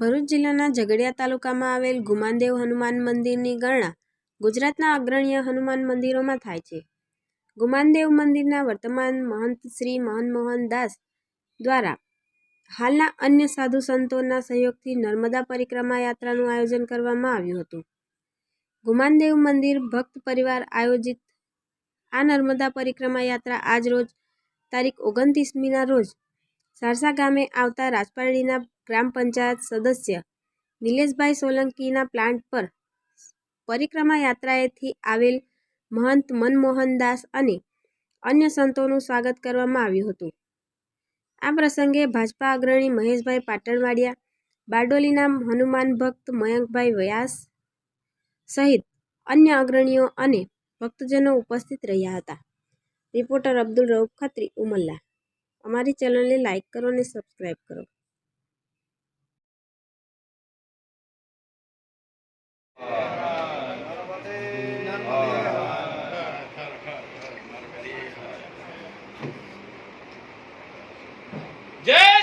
ભરૂચ જિલ્લાના ઝઘડિયા તાલુકામાં આવેલ ગુમાનદેવ હનુમાન મંદિરની ગણના ગુજરાતના અગ્રણીય હનુમાન મંદિરોમાં થાય છે. ગુમાનદેવ મંદિરના વર્તમાન મહંત શ્રી મનમોહન દાસ દ્વારા હાલના અન્ય સાધુ સંતોના સહયોગથી નર્મદા પરિક્રમા યાત્રાનું આયોજન કરવામાં આવ્યું હતું. ગુમાનદેવ મંદિર ભક્ત પરિવાર આયોજિત આ નર્મદા પરિક્રમા યાત્રા આજ રોજ તારીખ ઓગણત્રીસમીના રોજ સારસા ગામે આવતા રાજપારડીના ગ્રામ પંચાયત સદસ્ય નિલેશભાઈ સોલંકીના પ્લાન્ટ પર પરિક્રમા યાત્રાએથી આવેલ મહંત મનમોહનદાસ અને અન્ય સંતોનું સ્વાગત કરવામાં આવ્યું હતું. આ પ્રસંગે ભાજપા અગ્રણી મહેશભાઈ પાટણવાડિયા, બારડોલીના હનુમાન ભક્ત મયંકભાઈ વ્યાસ સહિત અન્ય અગ્રણીઓ અને ભક્તજનો ઉપસ્થિત રહ્યા હતા. રિપોર્ટર અબ્દુલ રઉફ, ખત્રી, ઉમલ્લા. અમારી ચેનલને લાઇક કરો અને સબસ્ક્રાઈબ કરો. જય